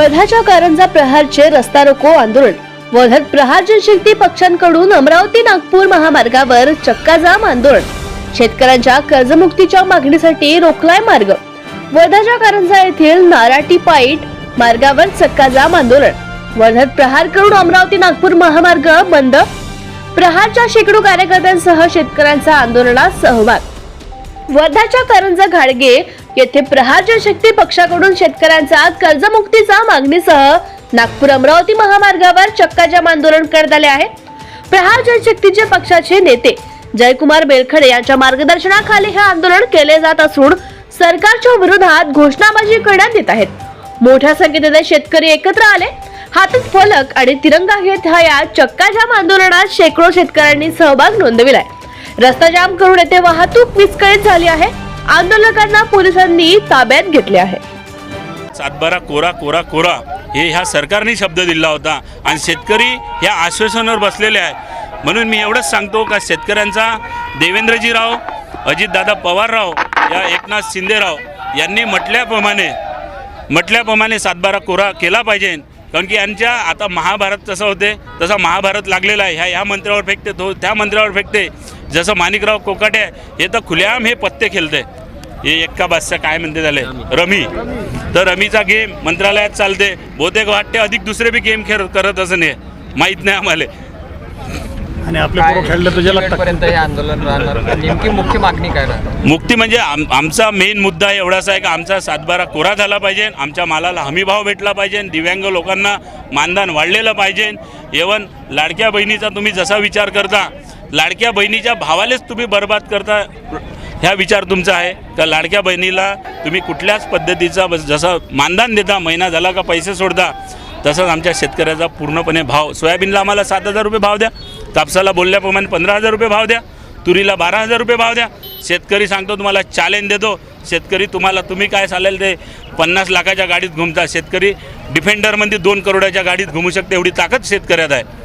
वर्धाच्या कारंजा प्रहारचे रस्ता रोको आंदोलन. वर्धात प्रहार जनशक्ती पक्षांकडून अमरावती नागपूर महामार्गावर चक्का जाम आंदोलन. शेतकऱ्यांच्या कर्जमुक्तीच्या मागणीसाठी रोखलाय मार्ग. वर्धाच्या कारंजा येथील नाराटी पाईट मार्गावर चक्का जाम आंदोलन. वर्धात प्रहार करून अमरावती नागपूर महामार्ग बंद. प्रहारच्या शेकडो कार्यकर्त्यांसह शेतकऱ्यांचा आंदोलनात सहभाग. वर्धाच्या कारंजा घाडगे येथे प्रहार जनशक्ती पक्षाकडून शेतकऱ्यांचा कर्जमुक्तीचा मागणीसह नागपूर अमरावती महामार्गावर चक्काजाम आंदोलन करण्यात आले आहे. प्रहार जनशक्तीचे पक्षाचे नेते जयकुमार बेलखडे यांच्या मार्गदर्शनाखाली हे आंदोलन केले जात असून सरकारच्या विरोधात घोषणाबाजी करण्यात येत आहेत मोठ्या संख्येने शेतकरी एकत्र आले. हातात फलक आणि तिरंगा घेत हा या चक्काजाम आंदोलनात शेकडो शेतकऱ्यांनी सहभाग नोंदविलाय. रस्ता जाम करून येथे वाहतूक विस्कळीत झाली आहे. आंदोलकांना पोलिसांनी ताब्यात घेतले आहे. सातबारा कोरा कोरा कोरा हे ह्या सरकारने शब्द दिला होता आणि शेतकरी ह्या आश्वासनावर बसलेले आहे म्हणून मी एवढंच सांगतो का शेतकऱ्यांचा देवेंद्रजीराव अजितदादा पवारराव या एकनाथ शिंदेराव यांनी म्हटल्याप्रमाणे म्हटल्याप्रमाणे सातबारा कोरा केला पाहिजे. कारण की यांच्या आता महाभारत कसं होते तसा महाभारत लागलेला आहे. ह्या ह्या मंत्र्यावर फेकते तो त्या मंत्र्यावर फेकते. जसं माणिकराव कोकाटे हे तर खुलेआम हे पत्ते खेळते हे एक्का बादशा काय म्हणते झाले रमी. तर रमीचा गेम मंत्रालयात चालते. बहुतेक वाटते अधिक दुसरे बी गेम खेळ करत असं नाही माहीत नाही आम्हाला. आणि आपले पोरं खेळले तुझ्या लागतात पर्यंत हे आंदोलन राहणार? नेमकी मुख्य मागणी काय राहणार? मुक्ती म्हणजे आम आमचा मेन मुद्दा एवढाच आहे की आमचा सातबारा कोरा झाला पाहिजे. आमच्या मालाला हमीभाव भेटला पाहिजे. दिव्यांग लोकांना मानधन वाढलेलं पाहिजे. एवन लाडक्या बहिणीचा तुम्ही जसा विचार करता लाडक्या बहिणीच्या भावालेच तुम्ही बर्बाद करता ह्या विचार तुमचा आहे. का लाडक्या बहिणीला तुम्ही कुठल्याच पद्धतीचा बस- जसं मानधन देता महिना झाला का पैसे सोडता तसंच आमच्या शेतकऱ्याचा पूर्णपणे भाव. सोयाबीनला आम्हाला सात हजार रुपये भाव द्या. कापसाला बोलल्याप्रमाणे पंधरा हजार रुपये भाव द्या. तुरीला बारा हजार रुपये भाव द्या. शेतकरी सांगतो तुम्हाला चॅलेंज देतो. शेतकरी तुम्हाला तुम्ही काय चालेल ते पन्नास लाखाच्या गाडीत घुमता. शेतकरी डिफेंडरमध्ये दोन करोडाच्या गाडीत घुमू शकते एवढी ताकद शेतकऱ्यात आहे.